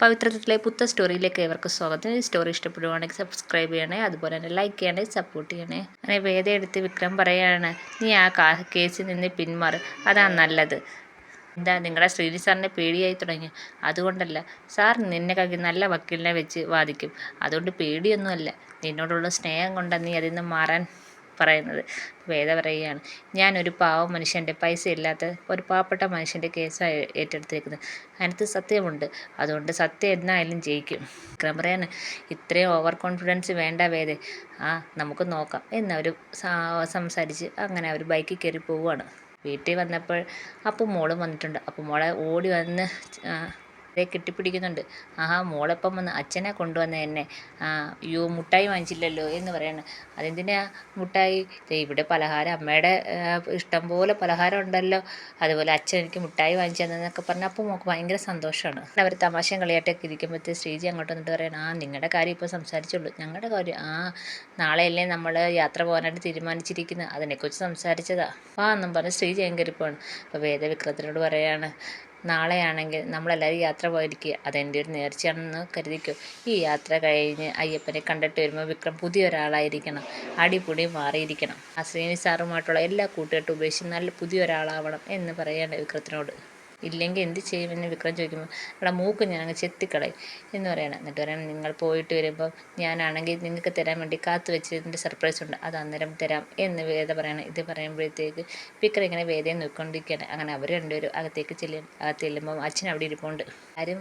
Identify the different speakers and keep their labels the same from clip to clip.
Speaker 1: പവിത്രത്തിലെ പുത്ത സ്റ്റോറിയിലേക്ക് ഏവർക്ക് സ്വാഗതം. ഈ സ്റ്റോറി ഇഷ്ടപ്പെടുവാണെങ്കിൽ സബ്സ്ക്രൈബ് ചെയ്യണേ അതുപോലെ തന്നെ ലൈക്ക് ചെയ്യണേ സപ്പോർട്ട് ചെയ്യണേ. അങ്ങനെ വേദ എടുത്ത് വിക്രം പറയാണ് നീ ആ കേസിൽ നിന്ന് പിന്മാറ്. അതാണ് നല്ലത്. എന്താ നിങ്ങളുടെ ശ്രീനി സാറിനെ പേടിയായി തുടങ്ങി. അതുകൊണ്ടല്ല സാർ നിന്നെ കക്കി നല്ല വക്കീലിനെ വെച്ച് വാദിക്കും. അതുകൊണ്ട് പേടിയൊന്നുമല്ല. നിന്നോടുള്ള സ്നേഹം കൊണ്ടാണ് നീ അതിൽ നിന്ന് മാറാൻ പറയുന്നത്. വേദ പറയുകയാണ് ഞാനൊരു പാവ മനുഷ്യന്റെ പൈസ ഇല്ലാത്ത ഒരു പാവപ്പെട്ട മനുഷ്യന്റെ കേസാണ് ഏറ്റെടുത്തിരിക്കുന്നത്. അതിനകത്ത് സത്യമുണ്ട്. അതുകൊണ്ട് സത്യം എന്നായാലും ജയിക്കും. വിക്രം പറയാണ് ഇത്രയും ഓവർ കോൺഫിഡൻസ് വേണ്ട വേദ. ആ നമുക്ക് നോക്കാം. എന്നവർ സംസാരിച്ച് അങ്ങനെ അവർ ബൈക്കിൽ കയറി പോവുകയാണ്. വീട്ടിൽ വന്നപ്പോൾ അപ്പം മോളും വന്നിട്ടുണ്ട്. അപ്പം മോളെ ഓടി വന്ന് ദേ കെട്ടിപ്പിടിക്കുന്നുണ്ട്. ആഹാ മോളെപ്പം വന്ന് അച്ഛനെ കൊണ്ടുവന്ന എന്നെ. ആ അയ്യോ മുട്ടായി വാങ്ങിച്ചില്ലല്ലോ എന്ന് പറയാണ്. അതെന്തിനാ മുട്ടായി? ഇവിടെ പലഹാരം അമ്മയുടെ ഇഷ്ടം പോലെ പലഹാരം ഉണ്ടല്ലോ. അതുപോലെ അച്ഛൻ എനിക്ക് മുട്ടായി വാങ്ങിച്ചു തന്നതെന്നൊക്കെ പറഞ്ഞാൽ അപ്പോൾ മോൾക്ക് ഭയങ്കര സന്തോഷമാണ്. അവർ തമാശയും കളിയാട്ടൊക്കെ ഇരിക്കുമ്പോഴത്തെ ശ്രീജി അങ്ങോട്ട് വന്നിട്ട് പറയണം ആ നിങ്ങളുടെ കാര്യം ഇപ്പോൾ സംസാരിച്ചുള്ളൂ ഞങ്ങളുടെ കാര്യം ആ നാളെയല്ലേ നമ്മൾ യാത്ര പോകാനായിട്ട് തീരുമാനിച്ചിരിക്കുന്നത് അതിനെക്കുറിച്ച് സംസാരിച്ചതാ. ആ എന്നും പറഞ്ഞ് ശ്രീജി എങ്കരിപ്പാണ് അപ്പോൾ വേദവിക്രത്തിനോട് പറയാണ് നാളെയാണെങ്കിൽ നമ്മളെല്ലാവരും യാത്ര പോയിരിക്കുക. അതെന്റെ ഒരു നേർച്ചയാണെന്ന് കരുതിക്കോ. ഈ യാത്ര കഴിഞ്ഞ് അയ്യപ്പനെ കണ്ടിട്ട് വരുമ്പോൾ വിക്രം പുതിയ ഒരാളായിരിക്കണം. അടിപൊളി മാറിയിരിക്കണം. ആ ശ്രീനി സാറുമായിട്ടുള്ള എല്ലാ കൂട്ടുകെട്ടും ഉപേക്ഷിച്ച് നല്ല പുതിയ ഒരാളാവണം എന്ന് പറയാണ് വിക്രത്തിനോട്. ഇല്ലെങ്കിൽ എന്ത് ചെയ്യുമെന്ന് വിക്രം ചോദിക്കുമ്പോൾ എടാ മൂക്ക് ഞാൻ അങ്ങ് ചെത്തിക്കളയും എന്ന് പറയണം. എന്നിട്ട് പറയണം നിങ്ങൾ പോയിട്ട് വരുമ്പോൾ ഞാനാണെങ്കിൽ നിങ്ങൾക്ക് തരാൻ വേണ്ടി കാത്തു വെച്ചതിന്റെ സർപ്രൈസ് ഉണ്ട്. അത് അന്നേരം തരാം. എന്ന് വേദ പറയണം. ഇത് പറയുമ്പോഴത്തേക്ക് വിക്രം ഇങ്ങനെ വേദയെ നോക്കിക്കൊണ്ടിരിക്കുകയാണ്. അങ്ങനെ അവർ രണ്ടുപേരും അകത്തേക്ക് ചെല്ലും. അകത്ത് ചെല്ലുമ്പോൾ അച്ഛൻ അവിടെ ഇരിപ്പുണ്ട്. ആരും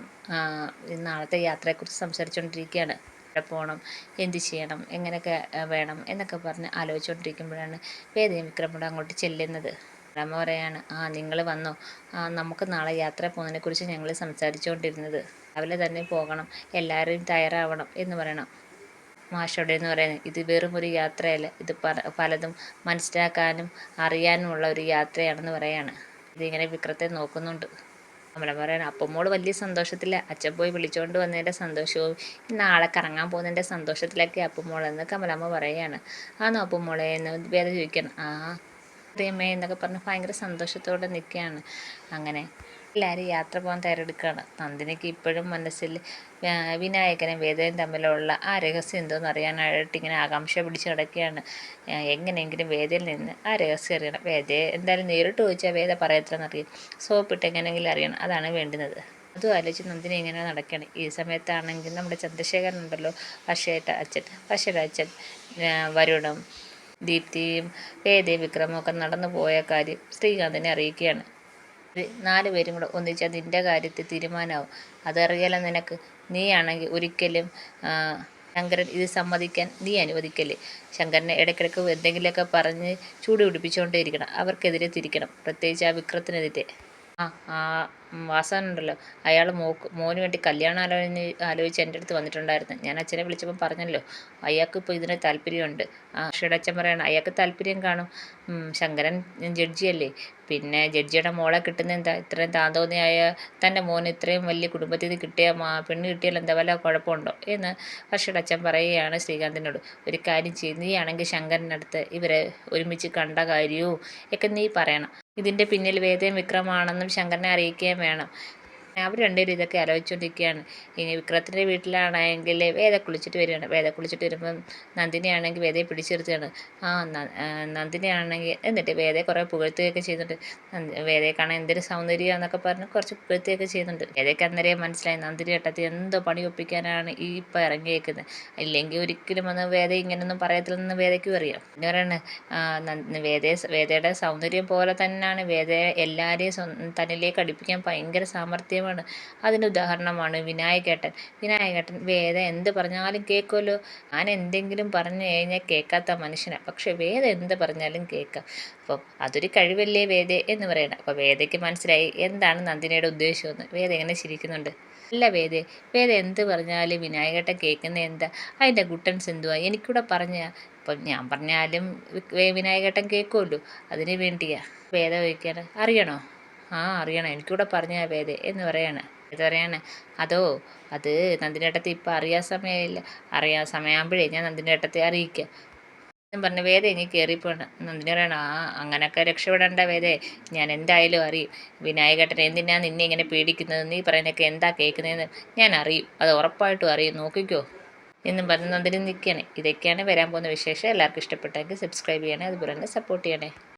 Speaker 1: നാളത്തെ യാത്രയെക്കുറിച്ച് സംസാരിച്ചുകൊണ്ടിരിക്കുകയാണ്. എവിടെ പോകണം എന്ത് ചെയ്യണം എങ്ങനെയൊക്കെ വേണം എന്നൊക്കെ പറഞ്ഞ് ആലോചിച്ചുകൊണ്ടിരിക്കുമ്പോഴാണ് വേദയും വിക്രമോട് അങ്ങോട്ട് ചെല്ലുന്നത്. അമ്മ പറയാണ് ആ നിങ്ങൾ വന്നോ? ആ നമുക്ക് നാളെ യാത്ര പോകുന്നതിനെക്കുറിച്ച് ഞങ്ങൾ സംസാരിച്ചുകൊണ്ടിരുന്നത്. രാവിലെ തന്നെ പോകണം. എല്ലാവരും തയ്യാറാവണം എന്ന് പറയണം. മാഷോടെ എന്ന് പറയുന്നത്. ഇത് വെറും ഒരു യാത്രയല്ല. ഇത് പലതും മനസ്സിലാക്കാനും അറിയാനുമുള്ള ഒരു യാത്രയാണെന്ന് പറയാണ്. ഇതിങ്ങനെ വിക്രത്തെ നോക്കുന്നുണ്ട്. നമ്മളെ പറയണം അപ്പം മോൾ വലിയ സന്തോഷത്തില്ല അച്ഛൻ പോയി വിളിച്ചുകൊണ്ട് വന്നതിന്റെ സന്തോഷവും നാളെ കറങ്ങാൻ പോകുന്നതിന്റെ സന്തോഷത്തിലൊക്കെ അപ്പം മോളെന്ന് കമലമ്മ പറയുകയാണ് ആണോ അപ്പം മോളെ എന്ന് വേദ ചോദിക്കണം. ആ ദൈവമേ എന്നൊക്കെ പറഞ്ഞ് ഭയങ്കര സന്തോഷത്തോടെ നിൽക്കുകയാണ്. അങ്ങനെ എല്ലാവരും യാത്ര പോകാൻ തയ്യാറെടുക്കുകയാണ്. നന്ദിനിക്ക് ഇപ്പോഴും മനസ്സിൽ വിനായകനും വേദനയും തമ്മിലുള്ള ആ രഹസ്യം എന്തോന്ന് അറിയാനായിട്ട് ഇങ്ങനെ ആകാംക്ഷ പിടിച്ച് കിടക്കുകയാണ് എങ്ങനെയെങ്കിലും വേദയിൽ നിന്ന് ആ രഹസ്യം അറിയണം. വേദയെ എന്തായാലും നേരിട്ട് ചോദിച്ചാൽ വേദ പറയത്തില്ലെന്നറിയും സോപ്പിട്ട് എങ്ങനെയെങ്കിലും അറിയണം. അതാണ് വേണ്ടുന്നത്. അതും ആലോചിച്ച് നന്ദിനി ഇങ്ങനെ നടക്കുകയാണ്. ഈ സമയത്താണെങ്കിൽ നമ്മുടെ ചന്ദ്രശേഖരൻ ഉണ്ടല്ലോ പക്ഷേട്ട അച്ഛൻ പക്ഷേട്ട അച്ഛൻ വരുണം ദീപ്തിയും വേദയും വിക്രമും ഒക്കെ നടന്നു പോയ കാര്യം ശ്രീകാന്തിനെ അറിയിക്കുകയാണ്. നാല് പേരും കൂടെ ഒന്നിച്ച് അതിന്റെ കാര്യത്തിൽ തീരുമാനമാവും. അതറിയാലോ നിനക്ക്? നീയാണെങ്കിൽ ഒരിക്കലും ശങ്കരൻ ഇത് സമ്മതിക്കാൻ നീ അനുവദിക്കല്ലേ? ശങ്കരനെ ഇടയ്ക്കിടയ്ക്ക് എന്തെങ്കിലുമൊക്കെ പറഞ്ഞ് ചൂട് പിടിപ്പിച്ചുകൊണ്ടേ അവർക്കെതിരെ തിരിക്കണം. പ്രത്യേകിച്ച് ആ വിക്രത്തിനെതിരെ. ആ വാസവനുണ്ടല്ലോ അയാൾ മോക്ക് മോന് വേണ്ടി കല്യാണം ആലോചന ആലോചിച്ച് എന്റെ അടുത്ത് വന്നിട്ടുണ്ടായിരുന്നു. ഞാൻ അച്ഛനെ വിളിച്ചപ്പോൾ പറഞ്ഞല്ലോ അയാൾക്ക് ഇപ്പോൾ ഇതിന് താല്പര്യമുണ്ട്. ആ അക്ഷയുടെ അച്ഛൻ പറയണം അയാൾക്ക് താല്പര്യം കാണും. ശങ്കരൻ ജഡ്ജിയല്ലേ. പിന്നെ ജഡ്ജിയുടെ മോളെ കിട്ടുന്ന എന്താ ഇത്രയും താന്തോന്നിയായ തന്റെ മോന് ഇത്രയും വലിയ കുടുംബത്തിൽ നിന്ന് കിട്ടിയ മാ പെണ്ണ് കിട്ടിയാൽ എന്താ വല്ല കുഴപ്പമുണ്ടോ എന്ന് അക്ഷയുടെ അച്ഛൻ പറയുകയാണ് ശ്രീകാന്തിനോട്. ഒരു കാര്യം ചെയ്ത് നീയാണെങ്കിൽ ശങ്കരനടുത്ത് ഇവരെ ഒരുമിച്ച് കണ്ട കാര്യവും ഒക്കെ നീ പറയണം. ഇതിന്റെ പിന്നിൽ വേദയും വിക്രമാണെന്നും ശങ്കരനെ അറിയിക്കുകയും വേണം. അവർ രണ്ടുപേരും ഇതൊക്കെ ആലോചിച്ചുകൊണ്ടിരിക്കുകയാണ് ഇനി വിക്രത്തിന്റെ വീട്ടിലാണെങ്കിൽ വേദ കുളിച്ചിട്ട് വരികയാണ്. വേദ കുളിച്ചിട്ട് വരുമ്പം നന്ദിനിയാണെങ്കിൽ വേദയെ പിടിച്ചെടുത്തുകയാണ് ആ നന്ദിനിയാണെങ്കിൽ എന്നിട്ട് വേദയെ കുറേ പുകഴ്ത്തുകയൊക്കെ ചെയ്യുന്നുണ്ട്. വേദയെ കാണാൻ എന്തൊരു സൗന്ദര്യം എന്നൊക്കെ പറഞ്ഞ് കുറച്ച് പുകഴ്ത്തുകയൊക്കെ ചെയ്യുന്നുണ്ട്. വേദയ്ക്ക് അന്നേരം മനസ്സിലായി നന്ദിനി ഏട്ടത്തി എന്തോ പണി ഒപ്പിക്കാനാണ് ഈ ഇപ്പം ഇറങ്ങിയേക്കുന്നത്. ഇല്ലെങ്കിൽ ഒരിക്കലും ഒന്ന് വേദ ഇങ്ങനെയൊന്നും പറയത്തില്ലെന്ന് വേദയ്ക്കും അറിയാം. പിന്നെ പറയുന്നത് വേദയെ വേദയുടെ സൗന്ദര്യം പോലെ തന്നെയാണ് വേദയെ എല്ലാവരെയും തന്നിലേക്ക് അടുപ്പിക്കാൻ ഭയങ്കര സാമർഥ്യം ദൈവമാണ് അതിന് ഉദാഹരണമാണ് വിനായകേട്ടൻ. വിനായകേട്ടൻ വേദ എന്ത് പറഞ്ഞാലും കേൾക്കുമല്ലോ ഞാൻ എന്തെങ്കിലും പറഞ്ഞു കഴിഞ്ഞാൽ കേൾക്കാത്ത മനുഷ്യനാണ് പക്ഷെ വേദ എന്ത് പറഞ്ഞാലും കേൾക്കാം. അപ്പം അതൊരു കഴിവല്ലേ വേദ എന്ന് പറയണം. അപ്പോൾ വേദയ്ക്ക് മനസ്സിലായി എന്താണ് നന്ദിനിയുടെ ഉദ്ദേശമെന്ന്. വേദ എങ്ങനെ ചിരിക്കുന്നുണ്ട്. അല്ല വേദ വേദ എന്ത് പറഞ്ഞാലും വിനായകേട്ടൻ കേൾക്കുന്ന എന്താ? അതിന്റെ ഗുട്ടൻസ് എന്തുവാ? എനിക്കൂടെ പറഞ്ഞ. ഇപ്പം ഞാൻ പറഞ്ഞാലും വിനായകേട്ടൻ കേൾക്കുമല്ലോ അതിന് വേണ്ടിയാ. വേദ ചോദിക്കാണ് അറിയണോ? ആ അറിയണം. എനിക്കൂടെ പറഞ്ഞ വേദ എന്ന് പറയാണ്. ഇത് പറയാണ് അതോ അത് നന്ദിനേട്ടത്തെ ഇപ്പം അറിയാൻ സമയമില്ല. അറിയാൻ സമയമാകുമ്പോഴേ ഞാൻ നന്ദിനേട്ടത്തെ അറിയിക്കാം. എന്നും പറഞ്ഞ് വേദ ഇനി കയറിപ്പോണ് നന്ദിനി പറയണം ആ അങ്ങനൊക്കെ രക്ഷപ്പെടേണ്ട വേദേ. ഞാൻ എന്തായാലും അറിയും. വിനായകട്ടൻ എന്തിനാ നിന്നെ ഇങ്ങനെ പേടിക്കുന്നത്? നീ പറയുന്നതൊക്കെ എന്താ കേൾക്കുന്നതെന്ന് ഞാൻ അറിയും. അത് ഉറപ്പായിട്ടും അറിയും. നോക്കിക്കോ. എന്നും പറഞ്ഞ് നന്ദിനി നിൽക്കുകയാണ് ഇതൊക്കെയാണ് വരാൻ പോകുന്ന വിശേഷം. എല്ലാവർക്കും ഇഷ്ടപ്പെട്ടെങ്കിൽ സബ്സ്ക്രൈബ് ചെയ്യണേ. അതുപോലെ തന്നെ സപ്പോർട്ട് ചെയ്യണേ.